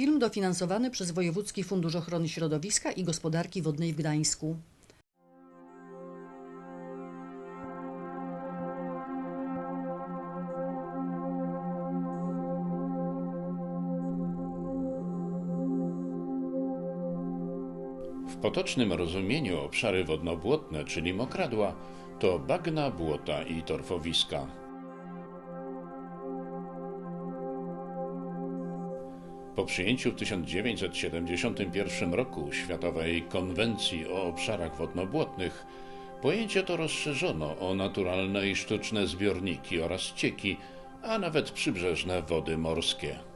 Film dofinansowany przez Wojewódzki Fundusz Ochrony Środowiska i Gospodarki Wodnej w Gdańsku. W potocznym rozumieniu obszary wodnobłotne, czyli mokradła, to bagna, błota i torfowiska. Po przyjęciu w 1971 roku Światowej Konwencji o obszarach wodnobłotnych pojęcie to rozszerzono o naturalne i sztuczne zbiorniki oraz cieki, a nawet przybrzeżne wody morskie.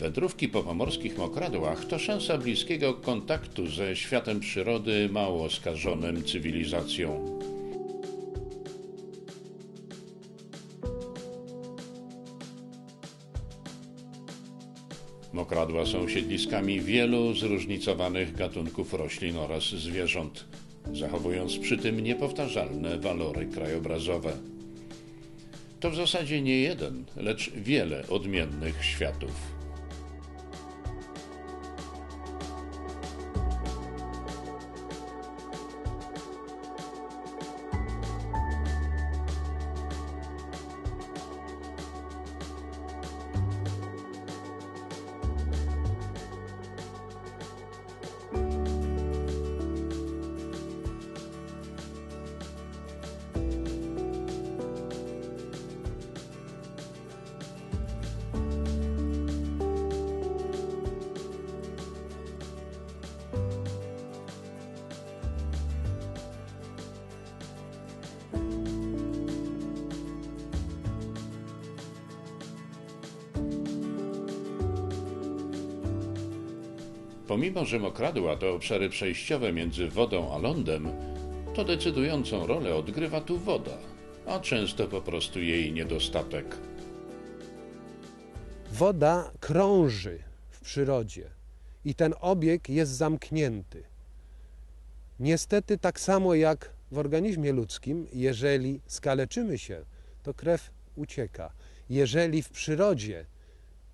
Wędrówki po pomorskich mokradłach to szansa bliskiego kontaktu ze światem przyrody mało skażonym cywilizacją. Mokradła są siedliskami wielu zróżnicowanych gatunków roślin oraz zwierząt, zachowując przy tym niepowtarzalne walory krajobrazowe. To w zasadzie nie jeden, lecz wiele odmiennych światów. Pomimo, że mokradła to obszary przejściowe między wodą a lądem, to decydującą rolę odgrywa tu woda, a często po prostu jej niedostatek. Woda krąży w przyrodzie i ten obieg jest zamknięty. Niestety, tak samo jak w organizmie ludzkim, jeżeli skaleczymy się, to krew ucieka. Jeżeli w przyrodzie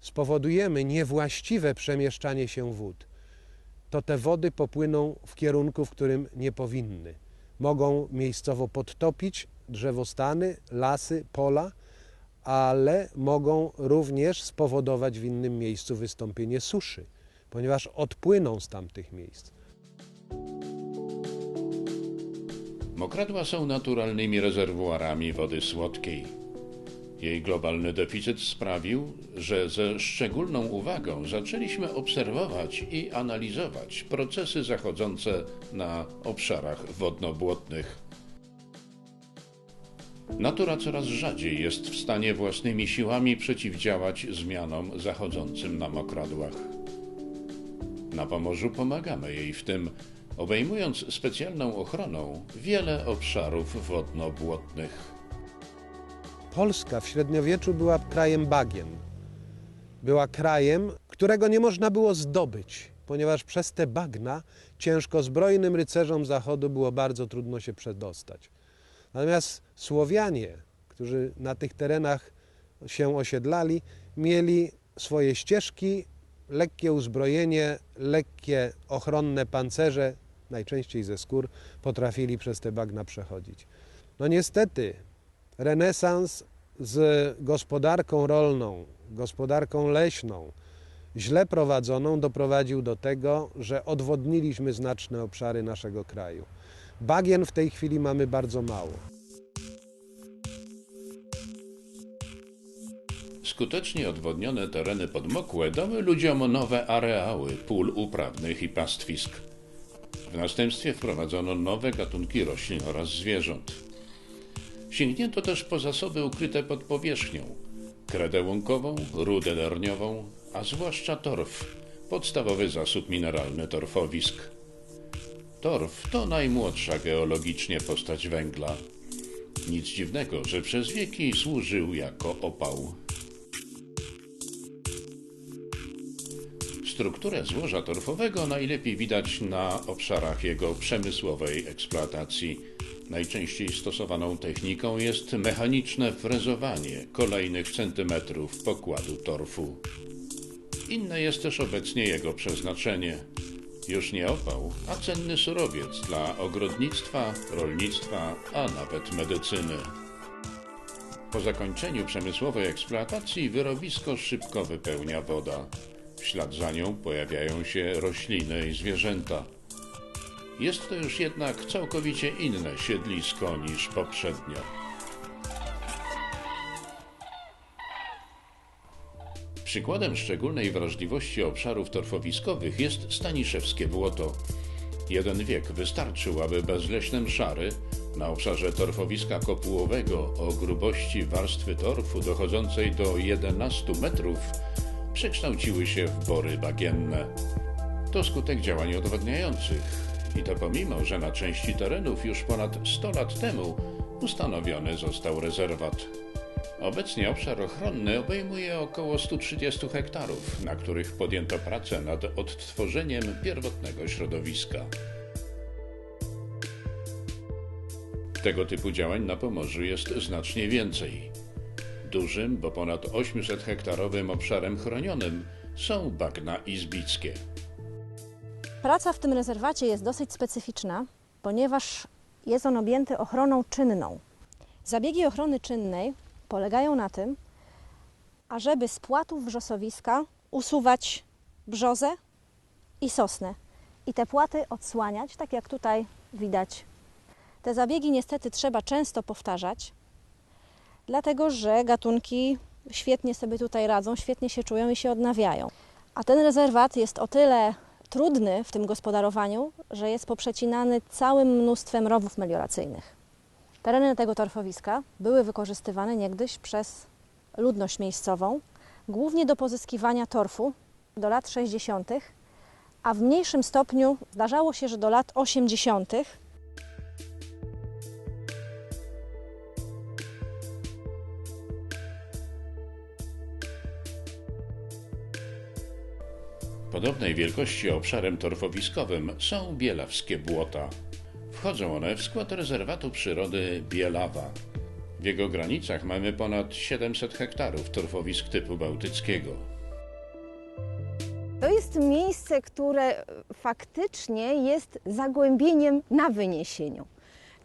spowodujemy niewłaściwe przemieszczanie się wód, to te wody popłyną w kierunku, w którym nie powinny. Mogą miejscowo podtopić drzewostany, lasy, pola, ale mogą również spowodować w innym miejscu wystąpienie suszy, ponieważ odpłyną z tamtych miejsc. Mokradła są naturalnymi rezerwuarami wody słodkiej. Jej globalny deficyt sprawił, że ze szczególną uwagą zaczęliśmy obserwować i analizować procesy zachodzące na obszarach wodnobłotnych. Natura coraz rzadziej jest w stanie własnymi siłami przeciwdziałać zmianom zachodzącym na mokradłach. Na Pomorzu pomagamy jej w tym, obejmując specjalną ochroną wiele obszarów wodnobłotnych. Polska w średniowieczu była krajem bagien. Była krajem, którego nie można było zdobyć, ponieważ przez te bagna ciężko zbrojnym rycerzom zachodu było bardzo trudno się przedostać. Natomiast Słowianie, którzy na tych terenach się osiedlali, mieli swoje ścieżki, lekkie uzbrojenie, lekkie ochronne pancerze, najczęściej ze skór, potrafili przez te bagna przechodzić. No niestety, renesans z gospodarką rolną, gospodarką leśną, źle prowadzoną, doprowadził do tego, że odwodniliśmy znaczne obszary naszego kraju. Bagien w tej chwili mamy bardzo mało. Skutecznie odwodnione tereny podmokłe dały ludziom nowe areały pól uprawnych i pastwisk. W następstwie wprowadzono nowe gatunki roślin oraz zwierząt. Sięgnięto też po zasoby ukryte pod powierzchnią kredę łąkową, rudę darniową, a zwłaszcza torf, podstawowy zasób mineralny torfowisk. Torf to najmłodsza geologicznie postać węgla. Nic dziwnego, że przez wieki służył jako opał. Strukturę złoża torfowego najlepiej widać na obszarach jego przemysłowej eksploatacji Najczęściej stosowaną techniką jest mechaniczne frezowanie kolejnych centymetrów pokładu torfu. Inne jest też obecnie jego przeznaczenie. Już nie opał, a cenny surowiec dla ogrodnictwa, rolnictwa, a nawet medycyny. Po zakończeniu przemysłowej eksploatacji wyrobisko szybko wypełnia woda. W ślad za nią pojawiają się rośliny i zwierzęta. Jest to już jednak całkowicie inne siedlisko niż poprzednio. Przykładem szczególnej wrażliwości obszarów torfowiskowych jest Staniszewskie Błoto. Jeden wiek wystarczył, aby bezleśne mszary na obszarze torfowiska kopułowego o grubości warstwy torfu dochodzącej do 11 metrów przekształciły się w bory bagienne. To skutek działań odwodniających i to pomimo, że na części terenów już ponad 100 lat temu ustanowiony został rezerwat. Obecnie obszar ochronny obejmuje około 130 hektarów, na których podjęto pracę nad odtworzeniem pierwotnego środowiska. Tego typu działań na Pomorzu jest znacznie więcej. Dużym, bo ponad 800 hektarowym obszarem chronionym są bagna izbickie. Praca w tym rezerwacie jest dosyć specyficzna, ponieważ jest on objęty ochroną czynną. Zabiegi ochrony czynnej polegają na tym, ażeby z płatów wrzosowiska usuwać brzozę i sosnę i te płaty odsłaniać, tak jak tutaj widać. Te zabiegi niestety trzeba często powtarzać, dlatego że gatunki świetnie sobie tutaj radzą, świetnie się czują i się odnawiają. A ten rezerwat jest o tyle trudny w tym gospodarowaniu, że jest poprzecinany całym mnóstwem rowów melioracyjnych. Tereny tego torfowiska były wykorzystywane niegdyś przez ludność miejscową, głównie do pozyskiwania torfu do lat 60., a w mniejszym stopniu zdarzało się, że do lat 80. Podobnej wielkości obszarem torfowiskowym są bielawskie błota. Wchodzą one w skład rezerwatu przyrody Bielawa. W jego granicach mamy ponad 700 hektarów torfowisk typu bałtyckiego. To jest miejsce, które faktycznie jest zagłębieniem na wyniesieniu.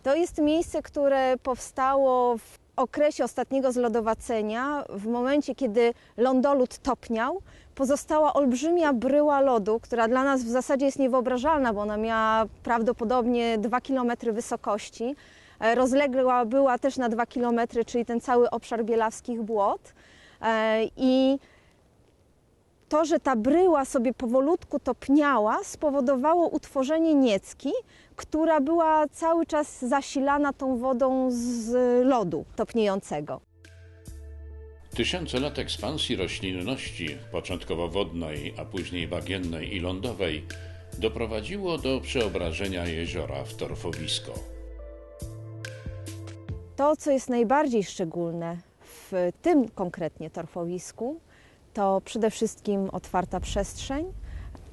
To jest miejsce, które powstało w okresie ostatniego zlodowacenia, w momencie, kiedy lądolód topniał. Pozostała olbrzymia bryła lodu, która dla nas w zasadzie jest niewyobrażalna, bo ona miała prawdopodobnie 2 km wysokości. E, Rozległa była też na 2 km, czyli ten cały obszar bielawskich błot. E, I to, że ta bryła sobie powolutku topniała, spowodowało utworzenie niecki, która była cały czas zasilana tą wodą z lodu topniejącego. Tysiące lat ekspansji roślinności, początkowo wodnej, a później bagiennej i lądowej, doprowadziło do przeobrażenia jeziora w torfowisko. To, co jest najbardziej szczególne w tym konkretnie torfowisku, to przede wszystkim otwarta przestrzeń,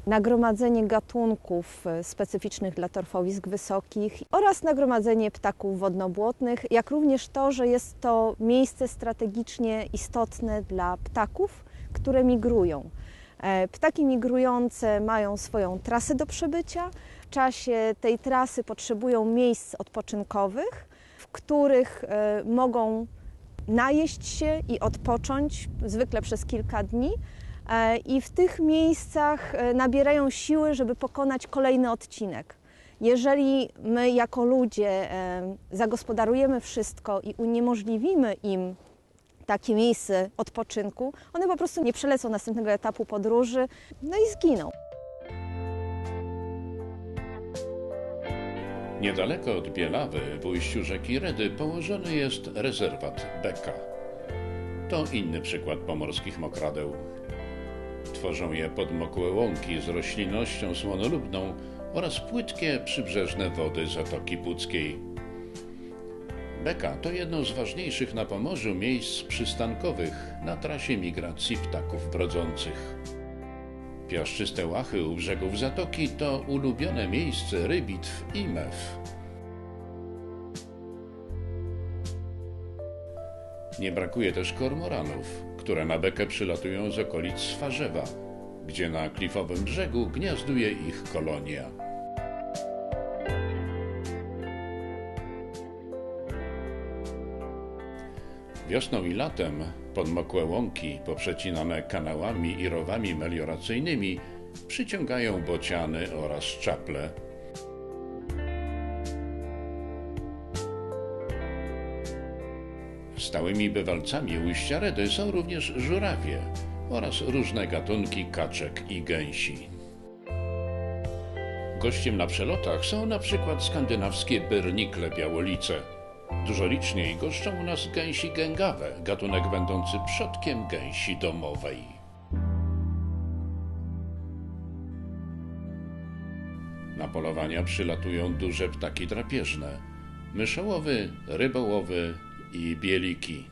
nagromadzenie gatunków e, specyficznych dla torfowisk wysokich oraz nagromadzenie ptaków wodnobłotnych, jak również to, że jest to miejsce strategicznie istotne dla ptaków, które migrują. E, Ptaki migrujące mają swoją trasę do przebycia. W czasie tej trasy potrzebują miejsc odpoczynkowych, w których e, mogą najeść się i odpocząć, zwykle przez kilka dni. E, I w tych miejscach e, nabierają siły, żeby pokonać kolejny odcinek. Jeżeli my jako ludzie e, zagospodarujemy wszystko i uniemożliwimy im takie miejsce odpoczynku, one po prostu nie przelecą następnego etapu podróży, no i zginą. Niedaleko od Bielawy, w ujściu rzeki Redy, położony jest rezerwat Beka. To inny przykład pomorskich mokradeł. Tworzą je podmokłe łąki z roślinnością słonolubną oraz płytkie przybrzeżne wody Zatoki Puckiej. Beka to jedno z ważniejszych na Pomorzu miejsc przystankowych na trasie migracji ptaków brodzących. Piaszczyste łachy u brzegów zatoki to ulubione miejsce rybitw i mew. Nie brakuje też kormoranów, które na bekę przylatują z okolic Swarzewa, gdzie na klifowym brzegu gniazduje ich kolonia. Wiosną i latem podmokłe łąki poprzecinane kanałami i rowami melioracyjnymi przyciągają bociany oraz czaple. Stałymi bywalcami ujścia Redy są również żurawie oraz różne gatunki kaczek i gęsi. Gościem na przelotach są na przykład skandynawskie bernikle białolice. Dużo liczniej goszczą u nas gęsi gęgawe, gatunek będący przodkiem gęsi domowej. Na polowania przylatują duże ptaki drapieżne, myszołowy, rybołowy i bieliki.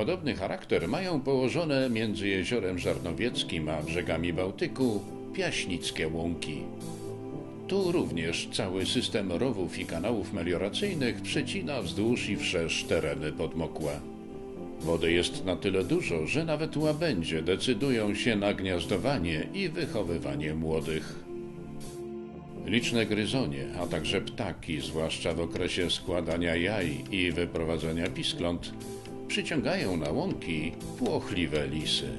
Podobny charakter mają położone między jeziorem Żarnowieckim a brzegami Bałtyku piaśnickie łąki. Tu również cały system rowów i kanałów melioracyjnych przecina wzdłuż i wszerz tereny podmokłe. Wody jest na tyle dużo, że nawet łabędzie decydują się na gniazdowanie i wychowywanie młodych. Liczne gryzonie, a także ptaki, zwłaszcza w okresie składania jaj i wyprowadzania piskląt, przyciągają na łąki płochliwe lisy.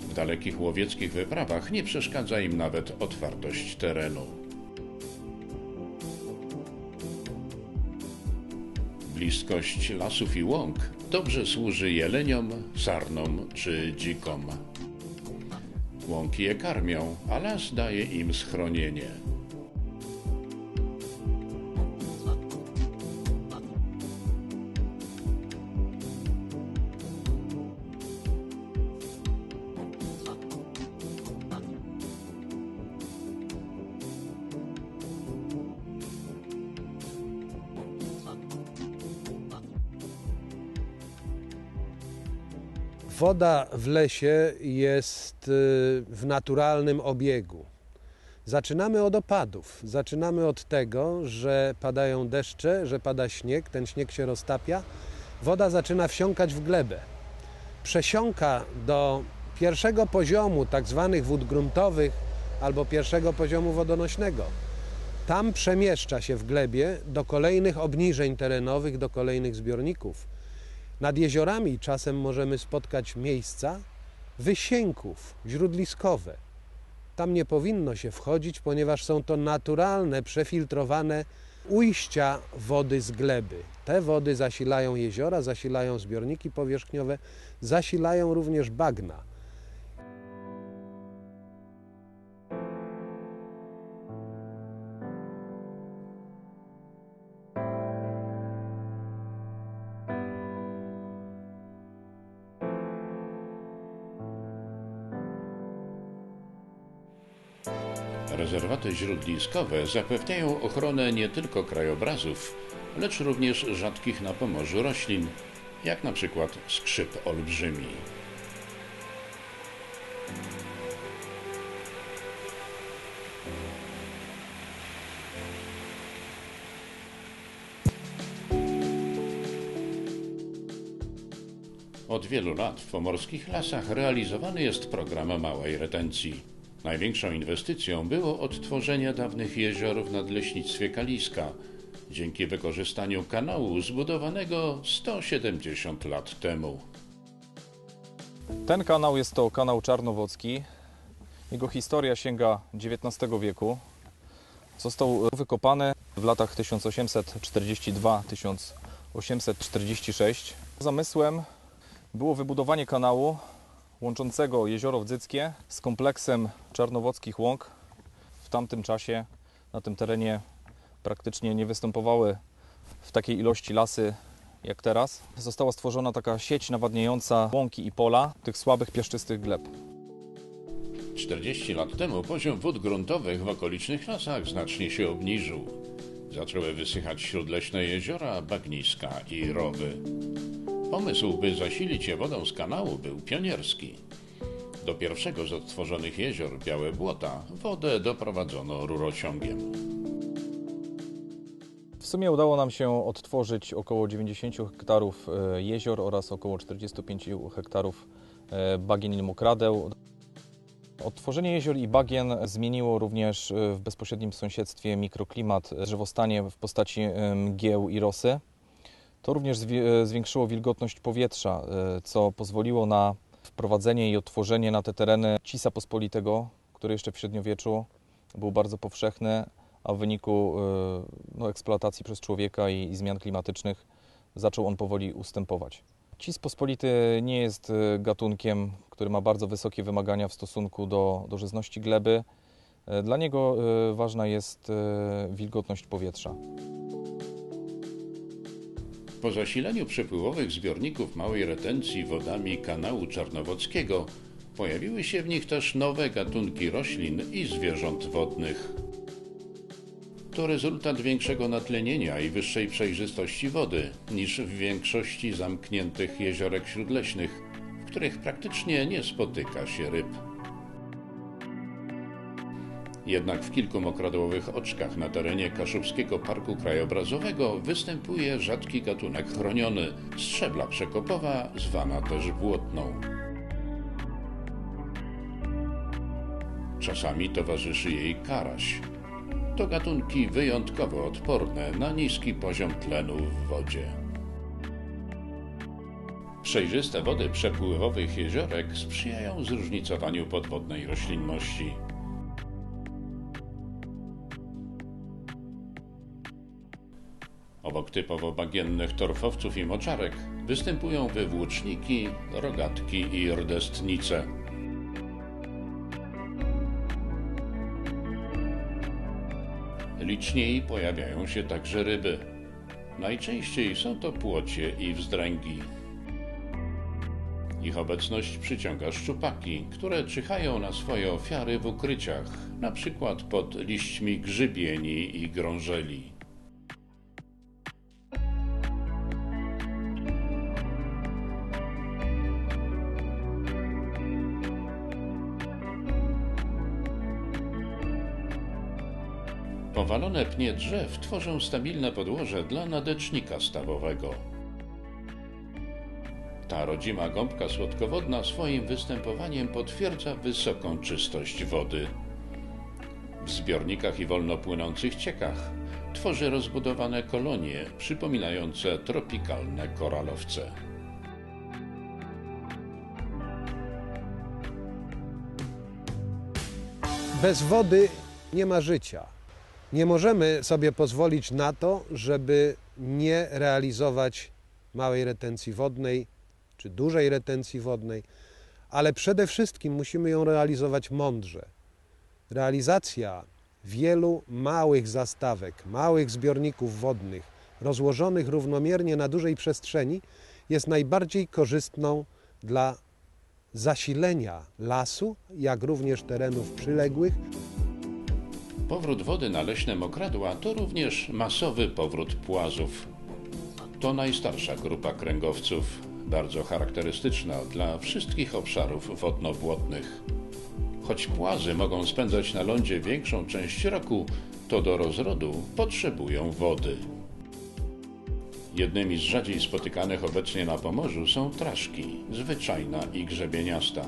W dalekich łowieckich wyprawach nie przeszkadza im nawet otwartość terenu. Bliskość lasów i łąk dobrze służy jeleniom, sarnom czy dzikom. Łąki je karmią, a las daje im schronienie. Woda w lesie jest y, w naturalnym obiegu. Zaczynamy od opadów. Zaczynamy od tego, że padają deszcze, że pada śnieg, ten śnieg się roztapia, woda zaczyna wsiąkać w glebę. Przesiąka do pierwszego poziomu tak zwanych wód gruntowych albo pierwszego poziomu wodonośnego. Tam przemieszcza się w glebie do kolejnych obniżeń terenowych, do kolejnych zbiorników. Nad jeziorami czasem możemy spotkać miejsca wysięków źródliskowe. Tam nie powinno się wchodzić, ponieważ są to naturalne, przefiltrowane ujścia wody z gleby. Te wody zasilają jeziora, zasilają zbiorniki powierzchniowe, zasilają również bagna. Źródliskowe zapewniają ochronę nie tylko krajobrazów, lecz również rzadkich na Pomorzu roślin, jak na przykład skrzyp olbrzymi. Od wielu lat w pomorskich lasach realizowany jest program małej retencji. Największą inwestycją było odtworzenie dawnych jezior w nadleśnictwie Kaliska, dzięki wykorzystaniu kanału zbudowanego 170 lat temu. Ten kanał jest to kanał Czarnowocki. Jego historia sięga XIX wieku. Został wykopany w latach 1842-1846. Zamysłem było wybudowanie kanału łączącego jezioro Wdzyckie z kompleksem czarnowockich łąk. W tamtym czasie na tym terenie praktycznie nie występowały w takiej ilości lasy jak teraz. Została stworzona taka sieć nawadniająca łąki i pola tych słabych, piaszczystych gleb. 40 lat temu poziom wód gruntowych w okolicznych lasach znacznie się obniżył. Zaczęły wysychać śródleśne jeziora, bagniska i rowy. Pomysł, by zasilić je wodą z kanału, był pionierski. Do pierwszego z odtworzonych jezior, Białe Błota, wodę doprowadzono rurociągiem. W sumie udało nam się odtworzyć około 90 hektarów e, jezior oraz około 45 hektarów e, bagien i mokradeł. Odtworzenie jezior i bagien zmieniło również e, w bezpośrednim sąsiedztwie mikroklimat, drzewostanie w postaci mgieł i rosy. To również e, zwiększyło wilgotność powietrza, e, co pozwoliło na wprowadzenie i odtworzenie na te tereny cisa pospolitego, który jeszcze w średniowieczu był bardzo powszechny, a w wyniku e, no, eksploatacji przez człowieka i, i zmian klimatycznych zaczął on powoli ustępować. Cis pospolity nie jest gatunkiem, który ma bardzo wysokie wymagania w stosunku do, do żyzności gleby. Dla niego ważna jest wilgotność powietrza. Po zasileniu przepływowych zbiorników małej retencji wodami kanału Czarnowockiego pojawiły się w nich też nowe gatunki roślin i zwierząt wodnych. To rezultat większego natlenienia i wyższej przejrzystości wody niż w większości zamkniętych jeziorek śródleśnych, w których praktycznie nie spotyka się ryb. Jednak w kilku mokradłowych oczkach na terenie Kaszubskiego Parku Krajobrazowego występuje rzadki gatunek chroniony strzebla przekopowa, zwana też błotną. Czasami towarzyszy jej karaś. To gatunki wyjątkowo odporne na niski poziom tlenu w wodzie. Przejrzyste wody przepływowych jeziorek sprzyjają zróżnicowaniu podwodnej roślinności. Obok typowo bagiennych torfowców i moczarek występują wywłóczniki, rogatki i rdestnice. Liczniej pojawiają się także ryby. Najczęściej są to płocie i wzdręgi. Ich obecność przyciąga szczupaki, które czyhają na swoje ofiary w ukryciach, na przykład pod liśćmi grzybieni i grążeli. Powalone pnie drzew tworzą stabilne podłoże dla nadecznika stawowego. Ta rodzima gąbka słodkowodna swoim występowaniem potwierdza wysoką czystość wody. W zbiornikach i wolno płynących ciekach tworzy rozbudowane kolonie przypominające tropikalne koralowce. Bez wody nie ma życia. Nie możemy sobie pozwolić na to, żeby nie realizować małej retencji wodnej czy dużej retencji wodnej, ale przede wszystkim musimy ją realizować mądrze. Realizacja wielu małych zastawek, małych zbiorników wodnych, rozłożonych równomiernie na dużej przestrzeni, jest najbardziej korzystną dla zasilenia lasu, jak również terenów przyległych, Powrót wody na leśne mokradła to również masowy powrót płazów. To najstarsza grupa kręgowców, bardzo charakterystyczna dla wszystkich obszarów wodno-błotnych. Choć płazy mogą spędzać na lądzie większą część roku, to do rozrodu potrzebują wody. Jednymi z rzadziej spotykanych obecnie na Pomorzu są traszki, zwyczajna i grzebieniasta.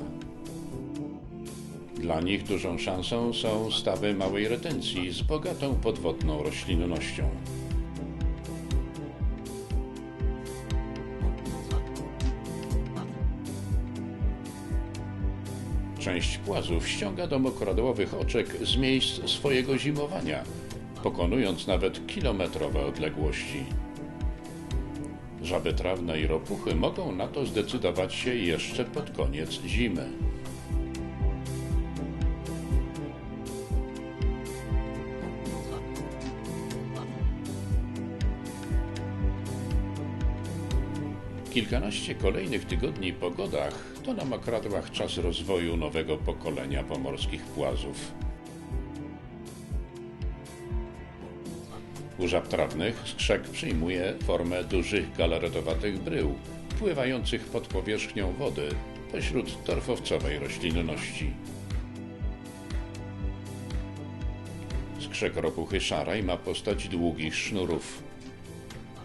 Dla nich dużą szansą są stawy małej retencji z bogatą podwodną roślinnością. Część płazów ściąga do mokradłowych oczek z miejsc swojego zimowania, pokonując nawet kilometrowe odległości. Żaby trawne i ropuchy mogą na to zdecydować się jeszcze pod koniec zimy. Kilkanaście kolejnych tygodni po godach to na mokradłach czas rozwoju nowego pokolenia pomorskich płazów. U żab trawnych skrzek przyjmuje formę dużych galaretowatych brył, pływających pod powierzchnią wody pośród torfowcowej roślinności. Skrzek ropuchy szaraj ma postać długich sznurów.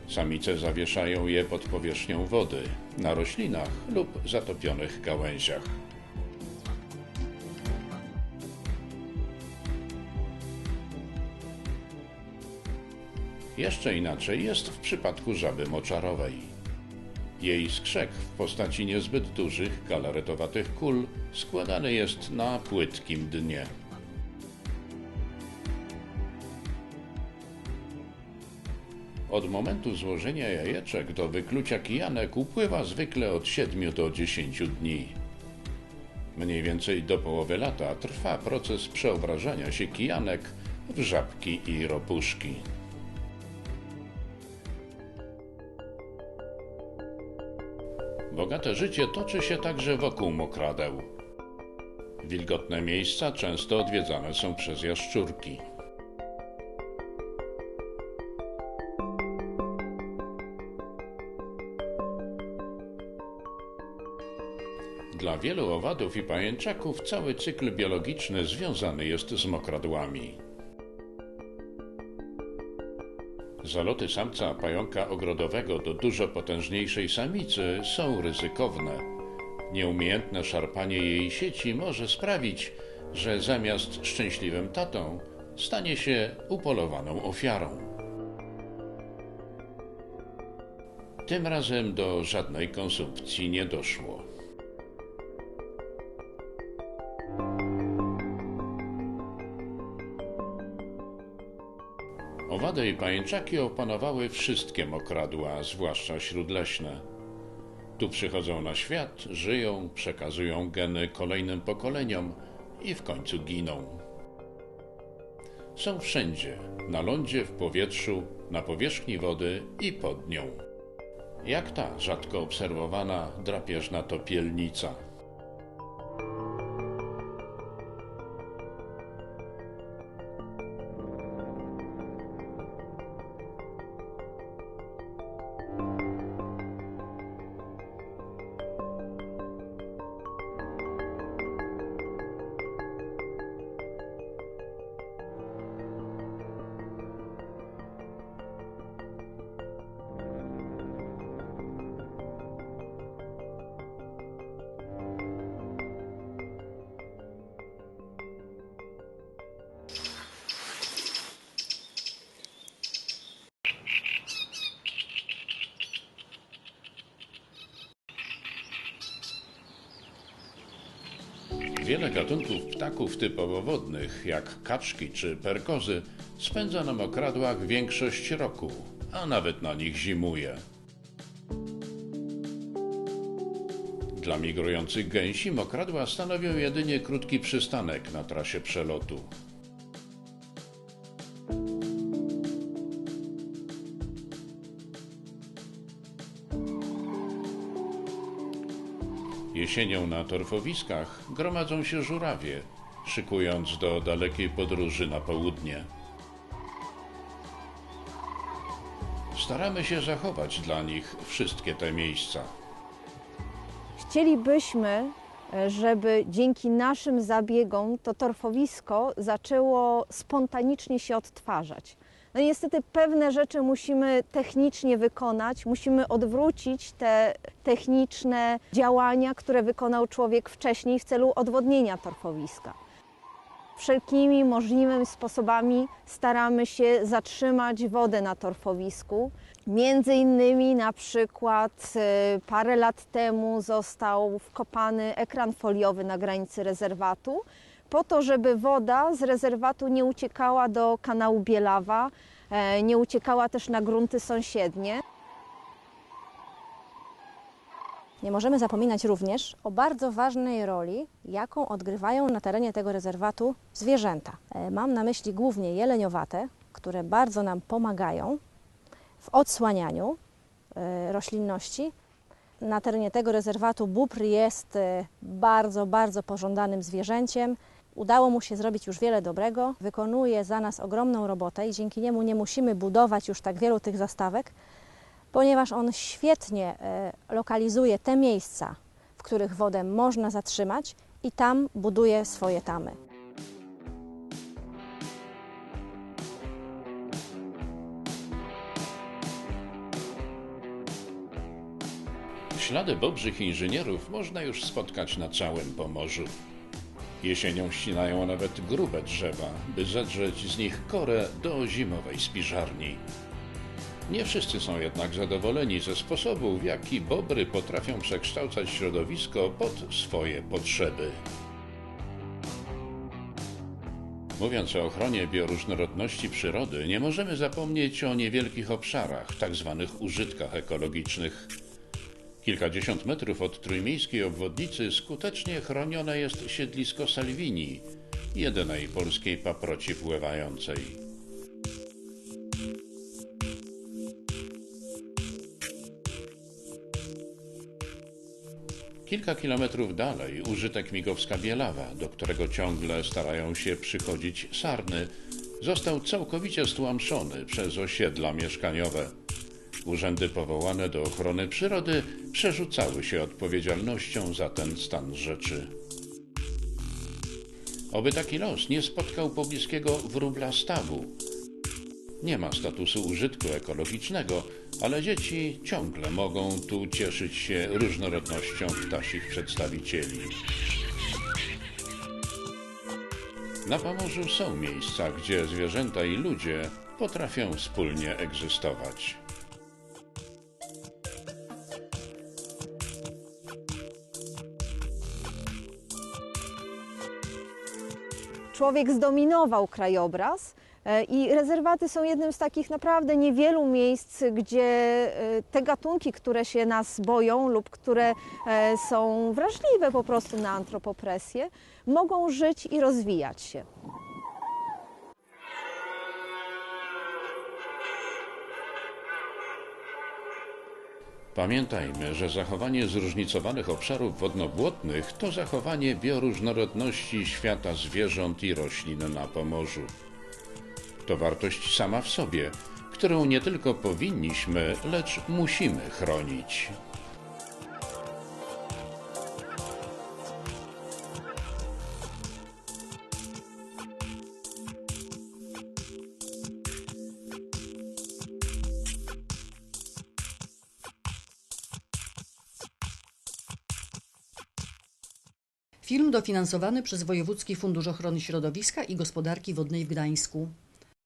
Samice zawieszają je pod powierzchnią wody, na roślinach lub zatopionych gałęziach. Jeszcze inaczej jest w przypadku żaby moczarowej. Jej skrzek w postaci niezbyt dużych, galaretowatych kul składany jest na płytkim dnie. Od momentu złożenia jajeczek do wyklucia kijanek upływa zwykle od 7 do 10 dni. Mniej więcej do połowy lata trwa proces przeobrażania się kijanek w żabki i ropuszki. Bogate życie toczy się także wokół mokradeł. Wilgotne miejsca często odwiedzane są przez jaszczurki. Dla wielu owadów i pajęczaków cały cykl biologiczny związany jest z mokradłami. Zaloty samca pająka ogrodowego do dużo potężniejszej samicy są ryzykowne. Nieumiejętne szarpanie jej sieci może sprawić, że zamiast szczęśliwym tatą stanie się upolowaną ofiarą. Tym razem do żadnej konsumpcji nie doszło. Owady i pajęczaki opanowały wszystkie mokradła, zwłaszcza śródleśne. Tu przychodzą na świat, żyją, przekazują geny kolejnym pokoleniom i w końcu giną. Są wszędzie, na lądzie, w powietrzu, na powierzchni wody i pod nią. Jak ta rzadko obserwowana drapieżna topielnica. Wiele gatunków ptaków typowo wodnych, jak kaczki czy perkozy, spędza na mokradłach większość roku, a nawet na nich zimuje. Dla migrujących gęsi mokradła stanowią jedynie krótki przystanek na trasie przelotu. Jesienią na torfowiskach gromadzą się żurawie, szykując do dalekiej podróży na południe. Staramy się zachować dla nich wszystkie te miejsca. Chcielibyśmy, e, żeby dzięki naszym zabiegom to torfowisko zaczęło spontanicznie się odtwarzać. No niestety pewne rzeczy musimy technicznie wykonać, musimy odwrócić te techniczne działania, które wykonał człowiek wcześniej w celu odwodnienia torfowiska. Wszelkimi możliwymi sposobami staramy się zatrzymać wodę na torfowisku. Między innymi na przykład e, parę lat temu został wkopany ekran foliowy na granicy rezerwatu, po to, żeby woda z rezerwatu nie uciekała do kanału Bielawa, e, nie uciekała też na grunty sąsiednie. Nie możemy zapominać również o bardzo ważnej roli, jaką odgrywają na terenie tego rezerwatu zwierzęta. E, Mam na myśli głównie jeleniowate, które bardzo nam pomagają w odsłanianiu e, roślinności, na terenie tego rezerwatu bóbr jest bardzo, bardzo pożądanym zwierzęciem. Udało mu się zrobić już wiele dobrego, wykonuje za nas ogromną robotę i dzięki niemu nie musimy budować już tak wielu tych zastawek, ponieważ on świetnie e, lokalizuje te miejsca, w których wodę można zatrzymać i tam buduje swoje tamy. Ślady bobrzych inżynierów można już spotkać na całym Pomorzu. Jesienią ścinają nawet grube drzewa, by zedrzeć z nich korę do zimowej spiżarni. Nie wszyscy są jednak zadowoleni ze sposobu, w jaki bobry potrafią przekształcać środowisko pod swoje potrzeby. Mówiąc o ochronie bioróżnorodności przyrody, nie możemy zapomnieć o niewielkich obszarach, tzw. użytkach ekologicznych. Kilkadziesiąt metrów od trójmiejskiej obwodnicy skutecznie chronione jest siedlisko Salwini, jedynej polskiej paproci pływającej. Kilka kilometrów dalej użytek Migowska Bielawa, do którego ciągle starają się przychodzić sarny, został całkowicie stłamszony przez osiedla mieszkaniowe. Urzędy powołane do ochrony przyrody przerzucały się odpowiedzialnością za ten stan rzeczy. Oby taki los nie spotkał pobliskiego wróbla stawu. Nie ma statusu użytku ekologicznego, ale dzieci ciągle mogą tu cieszyć się różnorodnością ptasich przedstawicieli. Na Pomorzu są miejsca, gdzie zwierzęta i ludzie potrafią wspólnie egzystować. Człowiek zdominował krajobraz e, i rezerwaty są jednym z takich naprawdę niewielu miejsc, gdzie e, te gatunki, które się nas boją lub które e, są wrażliwe po prostu na antropopresję, mogą żyć i rozwijać się. Pamiętajmy, że zachowanie zróżnicowanych obszarów wodnobłotnych to zachowanie bioróżnorodności świata zwierząt i roślin na Pomorzu. To wartość sama w sobie, którą nie tylko powinniśmy, lecz musimy chronić. Dofinansowany przez Wojewódzki Fundusz Ochrony Środowiska i Gospodarki Wodnej w Gdańsku.